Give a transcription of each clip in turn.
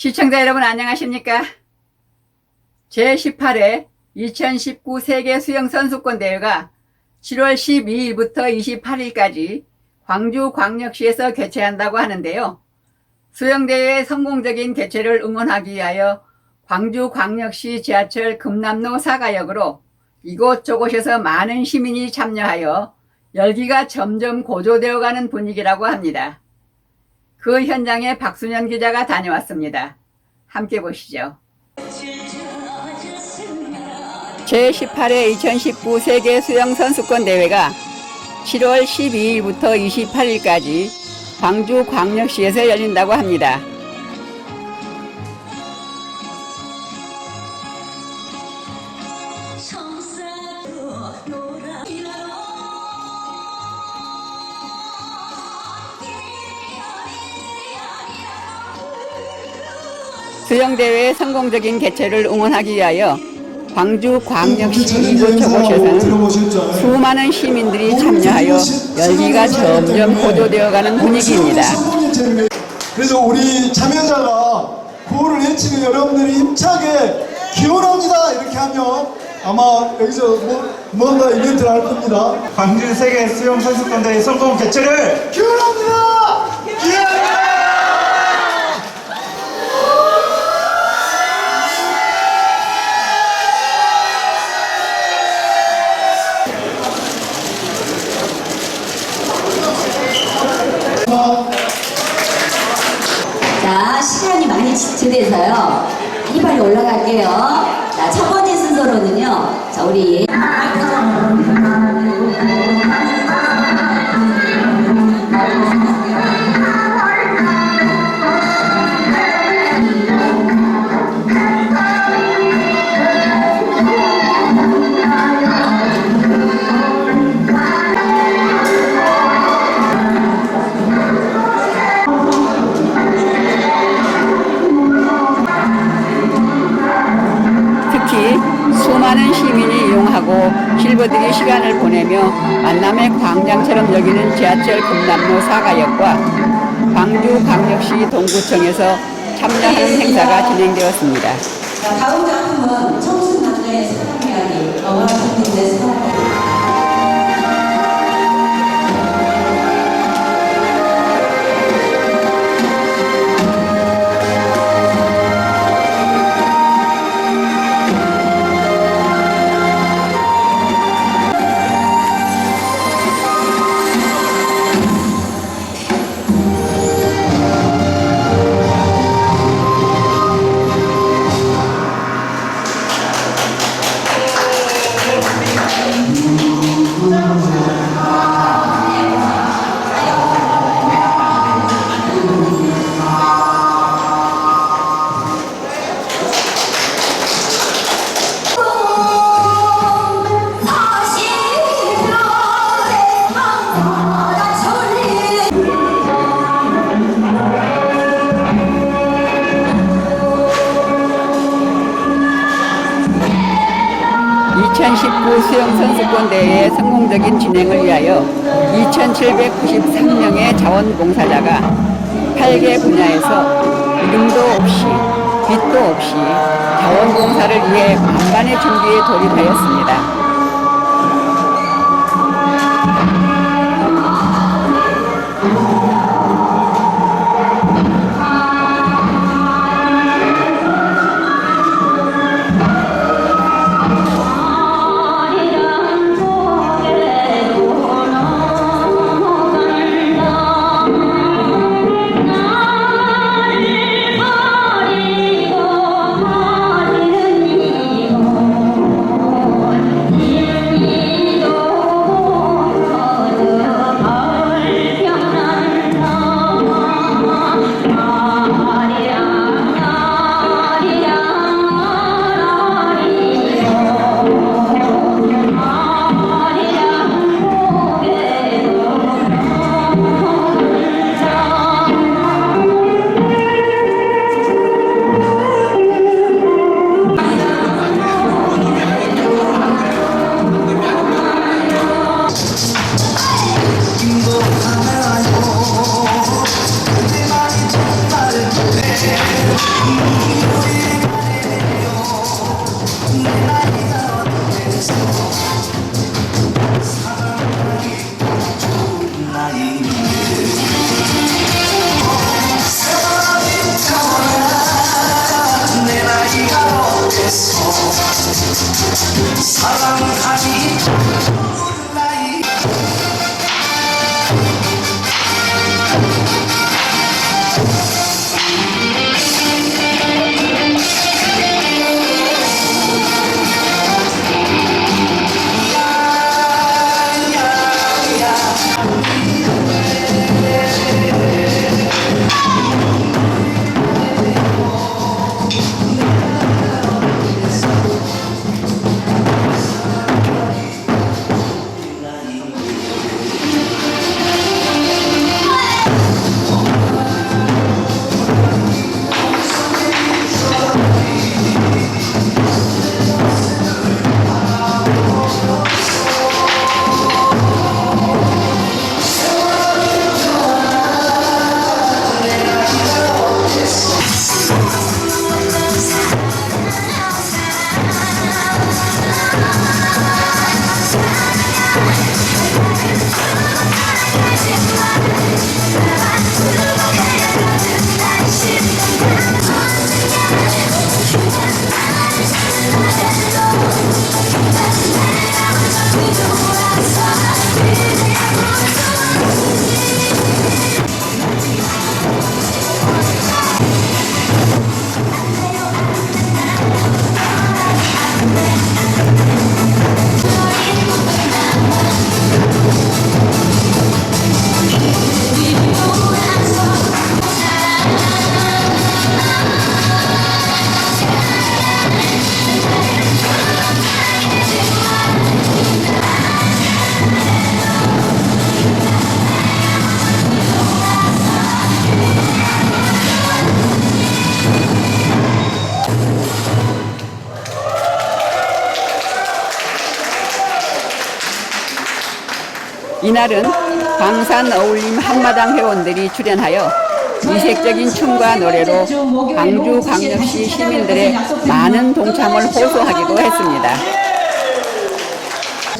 시청자 여러분 안녕하십니까? 제18회 2019 세계 수영 선수권 대회가 7월 12일부터 28일까지 광주 광역시에서 개최한다고 하는데요. 수영대회의 성공적인 개최를 응원하기 위하여 광주 광역시 지하철 금남로 사가역으로 이곳저곳에서 많은 시민이 참여하여 열기가 점점 고조되어 가는 분위기라고 합니다. 그 현장에 박순현 기자가 다녀왔습니다. 함께 보시죠. 제18회 2019 세계 수영 선수권 대회가 7월 12일부터 28일까지 광주 광역시에서 열린다고 합니다. 수영대회의 성공적인 개최를 응원하기 위하여 광주 광역시 이곳저곳에서는 수많은 시민들이 참여하여 열기가 점점 고조되어가는 분위기입니다. 그래서 우리 참여자가 구호를 외치는 여러분들이 힘차게 기원합니다 이렇게 하면 아마 여기서 뭐, 뭔가 이벤트를 할 겁니다. 광주 세계 수영 선수권 대회 성공 개최를 기원합니다! 기원합니다! 자, 시간이 많이 지체돼서요. 빨리 빨리 올라갈게요. 자, 첫 번째 순서로는요. 자, 우리 특히 수많은 시민이 이용하고 실버들이 시간을 보내며 만남의 광장처럼 여기는 지하철 금남로 사가역과 광주 광역시 동구청에서 참여하는 행사가 진행되었습니다. 자, 다음 작품은 청순 (2019) 수영 선수권 대회의 성공적인 진행을 위하여 (2793명의 자원봉사자가) 8개 분야에서 이름도 없이 빛도 없이 자원봉사를 위해 만반의 준비에 돌입하였습니다. 이날은 광산 어울림 한마당 회원들이 출연하여 이색적인 춤과 노래로 광주 광역시 시민들의 많은 동참을 호소하기도 했습니다.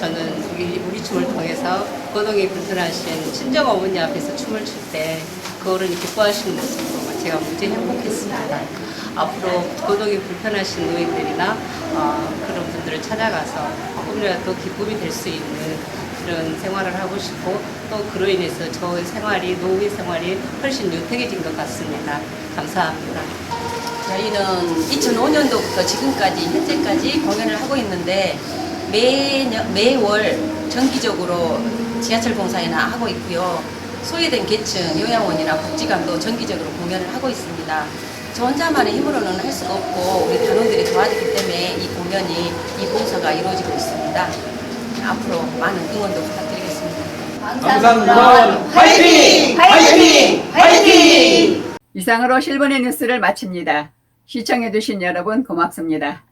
저는 우리, 우리 춤을 통해서 거동이 불편하신 친정 어머니 앞에서 춤을 출 때 그 어른이 기뻐하시는 모습을 보고 제가 무지 행복했습니다. 앞으로 거동이 불편하신 노인들이나 어, 그런 분들을 찾아가서 조금이라도 기쁨이 될 수 있는 그런 생활을 하고 싶고 또 그로 인해서 저 생활이 노후의 생활이 훨씬 유택해진 것 같습니다. 감사합니다. 저희는 2005년도부터 지금까지 현재까지 공연을 하고 있는데 매년 매월 정기적으로 지하철 공사에나 하고 있고요. 소외된 계층 요양원이나 복지관도 정기적으로 공연을 하고 있습니다. 저 혼자만의 힘으로는 할 수가 없고 우리 단원들이 도와주기 때문에 이 공연이 이 봉사가 이루어지고 있습니다. 앞으로 많은 응원도 부탁드리겠습니다. 감사합니다. 화이팅! 화이팅! 화이팅! 이상으로 실버의 뉴스를 마칩니다. 시청해주신 여러분 고맙습니다.